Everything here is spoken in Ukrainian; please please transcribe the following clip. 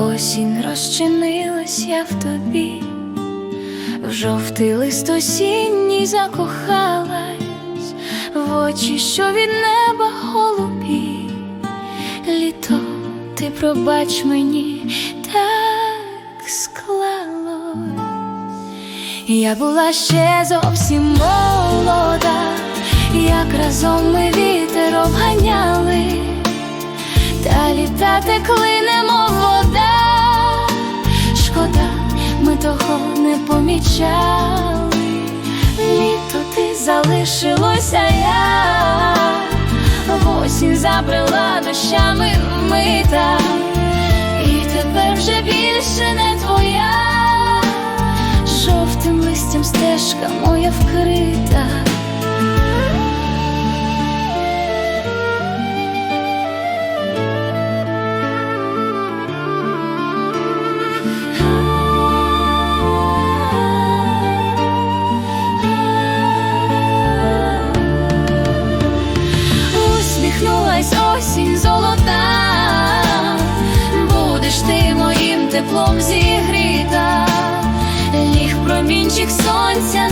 Осінь розчинилась я в тобі, в жовтий лист осінній закохалась, в очі, що від неба голубі, літо, ти пробач мені, так склалось. Я була ще зовсім молода, як разом ми вітер обганяли, та літа текли, вода. Шкода, ми того не помічали. Літо ти залишилося я, в осінь забрела дощами вмита, і тепер вже більше не твоя жовтим листям стежка моя вкрита. Усміхнулась осінь золота, будеш ти моїм теплом зігріта, ліг промінчик сонця